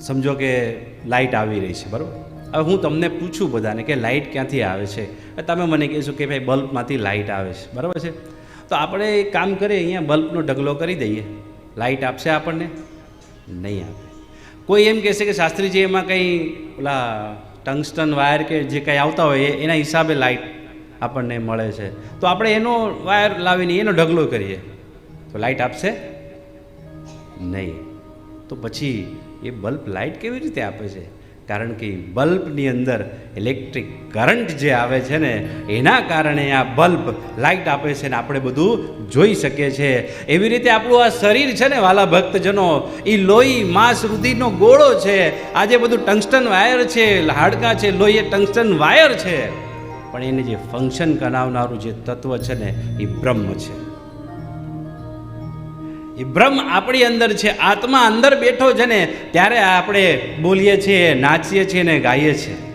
સમજો કે લાઇટ આવી રહી છે, બરાબર? હવે હું તમને પૂછું બધાને કે લાઇટ ક્યાંથી આવે છે? તમે મને કહેશો કે ભાઈ બલ્બમાંથી લાઇટ આવે છે, બરાબર છે? તો આપણે એક કામ કરીએ, અહીંયા બલ્બનો ઢગલો કરી દઈએ. લાઇટ આપશે આપણને? નહીં આપે. કોઈ એમ કહેશે કે શાસ્ત્રીજી, એમાં કંઈ ઓલા ટંગસ્ટન વાયર કે જે કંઈ આવતા હોય એના હિસાબે લાઇટ આપણને મળે છે. તો આપણે એનો વાયર લાવીને એનો ઢગલો કરીએ. તો લાઇટ આપશે? નહીં. તો પછી એ બલ્બ લાઇટ કેવી રીતે આપે છે? કારણ કે બલ્બની અંદર ઇલેક્ટ્રિક કરંટ જે આવે છે ને, એના કારણે આ બલ્બ લાઇટ આપે છે ને આપણે બધું જોઈ શકીએ છીએ. એવી રીતે આપણું આ શરીર છે ને, વાલા ભક્તજનો એ લોહી માંસ રુધિરનો ગોળો છે. આ જે બધું ટંગસ્ટન વાયર છે, હાડકાં છે, લોહી એ ટંગસ્ટન વાયર છે. પણ એને જે ફંક્શન કરાવનારું જે તત્વ છે ને એ બ્રહ્મ છે. એ બ્રહ્મ આપણી અંદર છે, આત્મા અંદર બેઠો છે ને, ત્યારે આપણે બોલીએ છીએ, નાચીએ છીએ ને ગાઈએ છીએ.